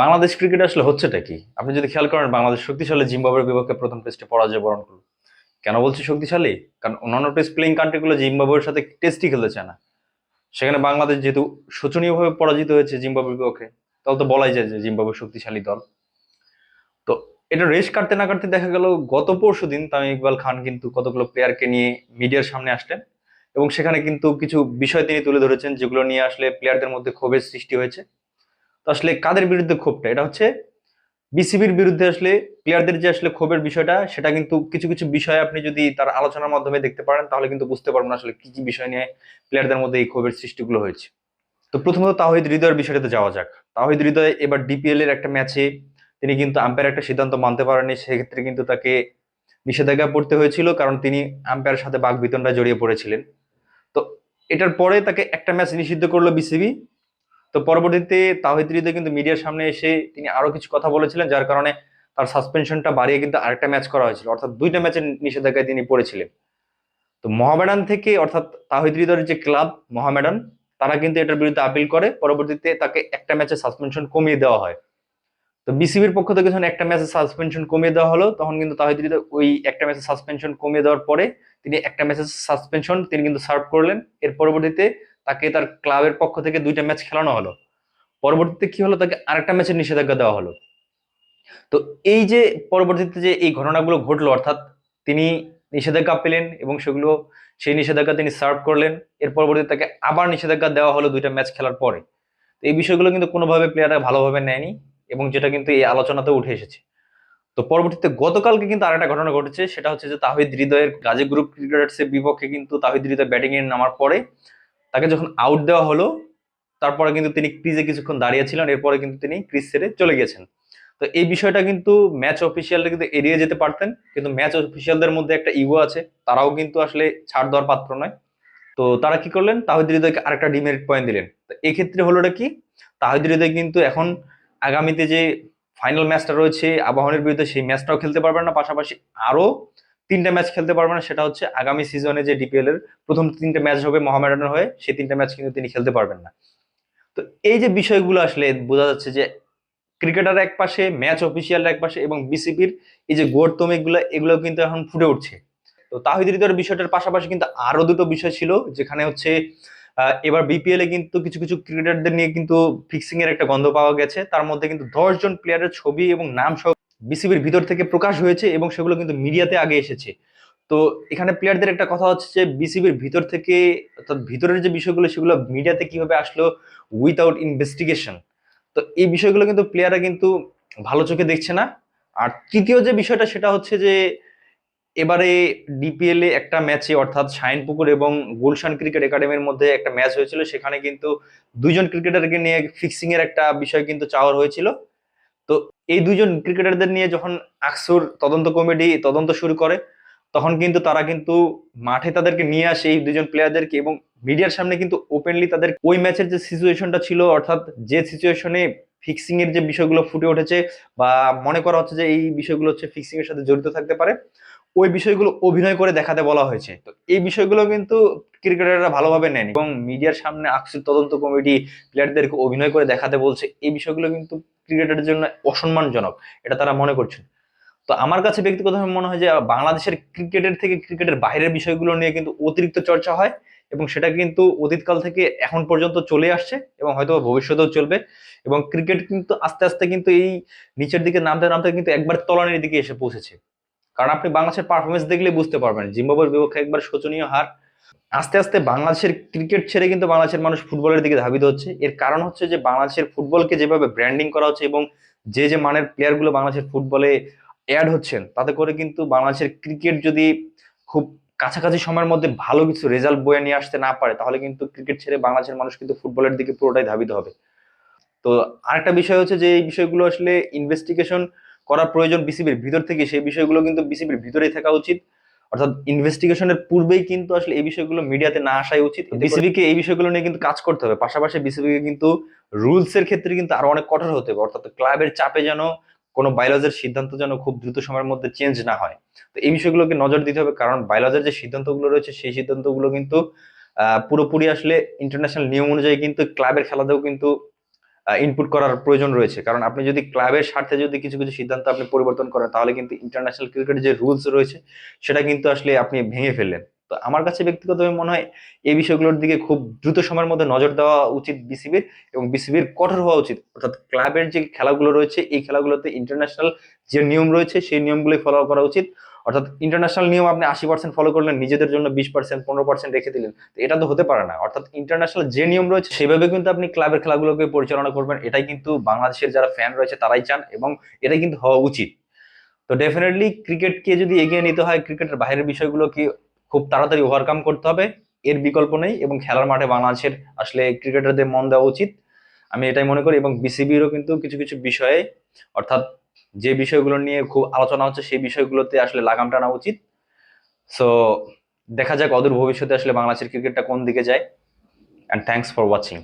Bangladesh cricket আসলে হচ্ছেটা কি? আপনি যদি খেয়াল করেন, বাংলাদেশ শক্তিশালী, জিম্বাবুয়ের বিপক্ষে প্রথম টেস্টে পরাজয় বরণ করল। কেন বলছি শক্তিশালী? কারণ অন্যান্য টেস্ট প্লেইং কান্ট্রিগুলো জিম্বাবুয়ের সাথে টেস্টই খেলতে চায় না। সেখানে বাংলাদেশ যেহেতু শোচনীয়ভাবে পরাজিত হয়েছে জিম্বাবুয়ের বিপক্ষে, তাহলে তো বলাই যায় যে জিম্বাবুয়ে শক্তিশালী দল। তো এটা রেস কাটতে না কাটতে দেখা গেল, গত পরশু দিন তামিম ইকবাল খান কিন্তু কতগুলো প্লেয়ারকে নিয়ে মিডিয়ার সামনে আসলেন এবং সেখানে কিন্তু কিছু বিষয় তিনি তুলে ধরেছেন, যেগুলো নিয়ে আসলে প্লেয়ারদের মধ্যে ক্ষোভের সৃষ্টি হয়েছে। আসলে কাদের বিরুদ্ধে ক্ষোভটা? এটা হচ্ছে বিসিবির বিরুদ্ধে আসলে প্লেয়ারদের যে আসলে ক্ষোভের বিষয়টা, সেটা কিন্তু কিছু কিছু বিষয় আপনি যদি তার আলোচনার মাধ্যমে দেখতে পারেন, তাহলে কিন্তু বুঝতে পারবেন আসলে কি কি বিষয় নিয়ে প্লেয়ারদের মধ্যে এই ক্ষোভের সৃষ্টিগুলো হয়েছে। তো প্রথমত তাহিদ হৃদয়ের বিষয়টাতে যাওয়া যাক। তাহিদ হৃদয় এবার ডিপিএল এর একটা ম্যাচে তিনি কিন্তু আম্পায়ার একটা সিদ্ধান্ত মানতে পারেননি, সেক্ষেত্রে কিন্তু তাকে নিষেধাজ্ঞা পড়তে হয়েছিল, কারণ তিনি আম্পায়ারের সাথে বাঘ বিতণ্ডায় জড়িয়ে পড়েছিলেন। তো এটার পরে তাকে একটা ম্যাচ নিষিদ্ধ করল বিসিবি। তো পরবর্তীতে তাহিদ হৃদয় কিন্তু মিডিয়ার সামনে এসে তিনি আরও কিছু কথা বলেছিলেন, যার কারণে তার সাসপেনশনটা বাড়িয়ে কিন্তু আরেকটা ম্যাচ করা হয়েছিল। অর্থাৎ দুইটা ম্যাচের নিষেধাজ্ঞায় তিনি পড়েছিলেন। তো মহামেডান থেকে অর্থাৎ তাহিদ হৃদয়ের যে ক্লাব মহামেডান, তারা কিন্তু এটার বিরুদ্ধে আপিল করে। পরবর্তীতে তাকে একটা ম্যাচে সাসপেনশন কমিয়ে দেওয়া হয়। তো বিসিবির পক্ষ থেকে যখন একটা ম্যাচে সাসপেনশন কমিয়ে দেওয়া হলো, তখন কিন্তু তাহিদ হৃদয় ওই একটা ম্যাচে সাসপেনশন কমিয়ে দেওয়ার পরে তিনি একটা ম্যাচে সাসপেনশন তিনি কিন্তু সার্ভ করলেন। এর পরবর্তীতে তাকে তার ক্লাবের পক্ষ থেকে দুইটা ম্যাচ খেলানো হলো। পরবর্তীতে কি হলো? তাকে আরেকটা ম্যাচের নিষেধাজ্ঞা দেওয়া হলো। তো এই যে পরবর্তীতে যে এই ঘটনাগুলো ঘটলো, অর্থাৎ তিনি নিষেধাজ্ঞা পেলেন এবং সেগুলো, সেই নিষেধাজ্ঞা তিনি সার্ভ করলেন, এর পরবর্তীতে তাকে আবার নিষেধাজ্ঞা দেওয়া হলো দুইটা ম্যাচ খেলার পরে। তো এই বিষয়গুলো কিন্তু কোনোভাবে প্লেয়াররা ভালোভাবে নেয়নি এবং যেটা কিন্তু এই আলোচনাতে উঠে এসেছে। তো পরবর্তীতে গতকালকে কিন্তু আরেকটা ঘটনা ঘটেছে, সেটা হচ্ছে যে তাহিদ হৃদয়ের গাজী গ্রুপ ক্রিকেটার্সের বিপক্ষে কিন্তু তাহিদ হৃদয় ব্যাটিং এ নামার পরে তাকে যখন আউট দেওয়া হলো, তারপরে কিন্তু তিনি ক্রিজে কিছুক্ষণ দাঁড়িয়েছিলেন এরপরে কিন্তু তিনি ক্রিজ ছেড়ে চলে গেছেন। তো এই বিষয়টা কিন্তু ম্যাচ অফিসিয়ালরা কিন্তু এড়িয়ে যেতে পারতেন, কিন্তু ম্যাচ অফিসিয়ালদের মধ্যে একটা ইগো আছে, তারাও কিন্তু আসলে ছাড় দেওয়ার পাত্র নয়। তো তারা কি করলেন? তাহিদ হৃদয়কে আরেকটা ডিমেরিট পয়েন্ট দিলেন। তো এক্ষেত্রে হলোটা কি? তাহিদ হৃদয় কিন্তু এখন আগামীতে যে ফাইনাল ম্যাচটা রয়েছে, আবাহনের বিরুদ্ধে সেই ম্যাচটাও খেলতে পারবেন না, পাশাপাশি আরও তিনটা ম্যাচ খেলতে পারবে না, সেটা হচ্ছে আগামী সিজনে যে ডিপিএল এর প্রথম তিনটা ম্যাচ হবে মোহামেডানের হয়ে, সেই তিনটা ম্যাচ কিন্তু তিনি খেলতে পারবেন না। তো এই যে বিষয়গুলো আসলে বোঝা যাচ্ছে যে ক্রিকেটার এক পাশে, ম্যাচ অফিসিয়াল এক পাশে এবং বিসিবির এই যে গোড়তম এগুলো কিন্তু এখন ফুটে উঠছে। তো তাহিদ হৃদয়ের বিষয়টার পাশাপাশি কিন্তু আরও দুটো বিষয় ছিল, যেখানে হচ্ছে এবার বিপিএল এ কিন্তু কিছু কিছু ক্রিকেটারদের নিয়ে কিন্তু ফিক্সিং এর একটা গন্ধ পাওয়া গেছে। তার মধ্যে কিন্তু দশ জন প্লেয়ারের ছবি এবং নাম সহ বিসিবির ভিতর থেকে প্রকাশ হয়েছে এবং সেগুলো কিন্তু মিডিয়াতে আগে এসেছে। তো এখানে প্লেয়ারদের একটা কথা হচ্ছে যে বিসিবির ভিতর থেকে, অর্থাৎ ভিতরের যে বিষয়গুলো, সেগুলো মিডিয়াতে কীভাবে আসলো উইথাউট ইনভেস্টিগেশন তো এই বিষয়গুলো কিন্তু প্লেয়াররা কিন্তু ভালো চোখে দেখছে না। আর তৃতীয় যে বিষয়টা, সেটা হচ্ছে যে, এবারে ডিপিএল এ একটা ম্যাচে অর্থাৎ শাইনপুকুর এবং গুলশান ক্রিকেট একাডেমির মধ্যে একটা ম্যাচ হয়েছিল। সেখানে কিন্তু দুইজন ক্রিকেটারকে নিয়ে ফিক্সিং এর একটা বিষয় কিন্তু চাওয়ার হয়েছিল। তো এই দুজন ক্রিকেটারদের নিয়ে যখন আকসুর তদন্ত কমিটি তদন্ত শুরু করে, তখন কিন্তু তারা কিন্তু মাঠে তাদেরকে নিয়ে আসে এই দুজন প্লেয়ারদেরকে এবং মিডিয়ার সামনে কিন্তু ওপেনলি তাদের ওই ম্যাচের যে সিচুয়েশনটা ছিল, অর্থাৎ যে সিচুয়েশনে ফিক্সিং এর যে বিষয়গুলো ফুটে উঠেছে বা মনে করা হচ্ছে যে এই বিষয়গুলো হচ্ছে ফিক্সিং এর সাথে জড়িত থাকতে পারে ওই বিষয়গুলো অভিনয় করে দেখাতে বলা হয়েছে। তো এই বিষয়গুলো কিন্তু ক্রিকেটাররা ভালোভাবে নেন এবং মিডিয়ার সামনে আকসুর তদন্ত কমিটি প্লেয়ারদেরকে অভিনয় করে দেখাতে বলছে। এই বিষয়গুলো কিন্তু ক্রিকেটারের জন্য অসম্মানজনক, এটা তারা মনে করছেন। তো আমার কাছে ব্যক্তিগতভাবে মনে হয় যে বাংলাদেশের ক্রিকেটের থেকে ক্রিকেটের বাইরের বিষয়গুলো নিয়ে কিন্তু অতিরিক্ত চর্চা হয় এবং সেটা কিন্তু অতীতকাল থেকে এখন পর্যন্ত চলে আসছে এবং হয়তো ভবিষ্যতেও চলবে এবং ক্রিকেট কিন্তু আস্তে আস্তে কিন্তু এই নিচের দিকে নামতে নামতে কিন্তু একবার তলানির দিকে এসে পৌঁছেছে। কারণ আপনি বাংলাদেশের পারফরমেন্স দেখলে বুঝতে পারবেন। জিম্বাবুয়ের বিপক্ষে একবার শোচনীয় হার। আস্তে আস্তে বাংলাদেশের ক্রিকেট ছেড়ে কিন্তু বাংলাদেশের মানুষ ফুটবলের দিকে ধাবিত হচ্ছে। এর কারণ হচ্ছে যে বাংলাদেশের ফুটবলকে যেভাবে ব্র্যান্ডিং করা হচ্ছে এবং যে যে মানের প্লেয়ারগুলো বাংলাদেশের ফুটবলে অ্যাড হচ্ছেন, তাতে করে কিন্তু বাংলাদেশের ক্রিকেট যদি খুব কাছাকাছি সময়ের মধ্যে ভালো কিছু রেজাল্ট বয়ে নিয়ে আসতে না পারে, তাহলে কিন্তু ক্রিকেট ছেড়ে বাংলাদেশের মানুষ কিন্তু ফুটবলের দিকে পুরোটাই ধাবিত হবে। তো আরেকটা বিষয় হচ্ছে যে এই বিষয়গুলো আসলে ইনভেস্টিগেশন করা প্রয়োজন বিসিবির ভিতর থেকে সেই বিষয়গুলো কিন্তু বিসিবির ভিতরেই থাকা উচিত। অর্থাৎ ইনভেস্টিগেশনের পূর্বেই কিন্তু আসলে এই বিষয়গুলো মিডিয়াতে না আসাই উচিত। বিসিবিকে এই বিষয়গুলো নিয়ে কিন্তু কাজ করতে হবে। পাশাপাশি বিসিবিকে কিন্তু রুলস এর ক্ষেত্রে কিন্তু আরও অনেক কঠোর হতে হবে। অর্থাৎ ক্লাবের চাপে যেন কোনো বাইলজের সিদ্ধান্ত যেন খুব দ্রুত সময়ের মধ্যে চেঞ্জ না হয়। তো এই বিষয়গুলোকে নজর দিতে হবে কারণ বাইলজের যে সিদ্ধান্তগুলো রয়েছে সেই সিদ্ধান্তগুলো কিন্তু আহ, পুরোপুরি আসলে ইন্টারন্যাশনাল নিয়ম অনুযায়ী কিন্তু ক্লাবের খেলাতেও কিন্তু ইনপুট করার প্রয়োজন রয়েছে। কারণ আপনি যদি ক্লাবের স্বার্থে যদি কিছু কিছু সিদ্ধান্ত আপনি পরিবর্তন করেন, তাহলে কিন্তু ইন্টারন্যাশনাল ক্রিকেটের যে রুলস রয়েছে, সেটা কিন্তু আসলে আপনি ভেঙে ফেললেন। তো আমার কাছে ব্যক্তিগতভাবে মনে হয় এই বিষয়গুলোর দিকে খুব দ্রুত সময়ের মধ্যে নজর দেওয়া উচিত বিসিবির এবং বিসিবির কঠোর হওয়া উচিত। অর্থাৎ ক্লাবের যে খেলাগুলো রয়েছে, এই খেলাগুলোতে ইন্টারন্যাশনাল যে নিয়ম রয়েছে, সেই নিয়মগুলি ফলো করা উচিত। অর্থাৎ ইন্টারন্যাশনাল নিয়ম আপনি আশি পার্সেন্ট ফলো করলেন, নিজেদের জন্য বিশ পার্সেন্ট পনেরো পার্সেন্ট রেখে দিলেন। এটা তো হতে পারে না। অর্থাৎ ইন্টারন্যাশনাল যে নিয়ম রয়েছে, সেভাবে কিন্তু আপনি ক্লাবের খেলাগুলোকে পরিচালনা করবেন। এটাই কিন্তু বাংলাদেশের যারা ফ্যান রয়েছে, তারাই চান এবং এটাই কিন্তু হওয়া উচিত। তো ডেফিনেটলি ক্রিকেটকে যদি এগিয়ে নিতে হয় ক্রিকেটের বাইরের বিষয়গুলোকে খুব তাড়াতাড়ি ওভারকাম করতে হবে? এর বিকল্প নেই এবং খেলার মাঠে বাংলাদেশের আসলে ক্রিকেটারদের মন দেওয়া উচিত। আমি এটাই মনে করি এবং বিসিবিরও কিন্তু কিছু কিছু বিষয়ে অর্থাৎ যে বিষয়গুলো নিয়ে খুব আলোচনা হচ্ছে, সেই বিষয়গুলোতে আসলে লাগাম টানা উচিত। সো দেখা যাক অদূর ভবিষ্যতে আসলে বাংলাদেশের ক্রিকেটটা কোন দিকে যায়। And thanks for watching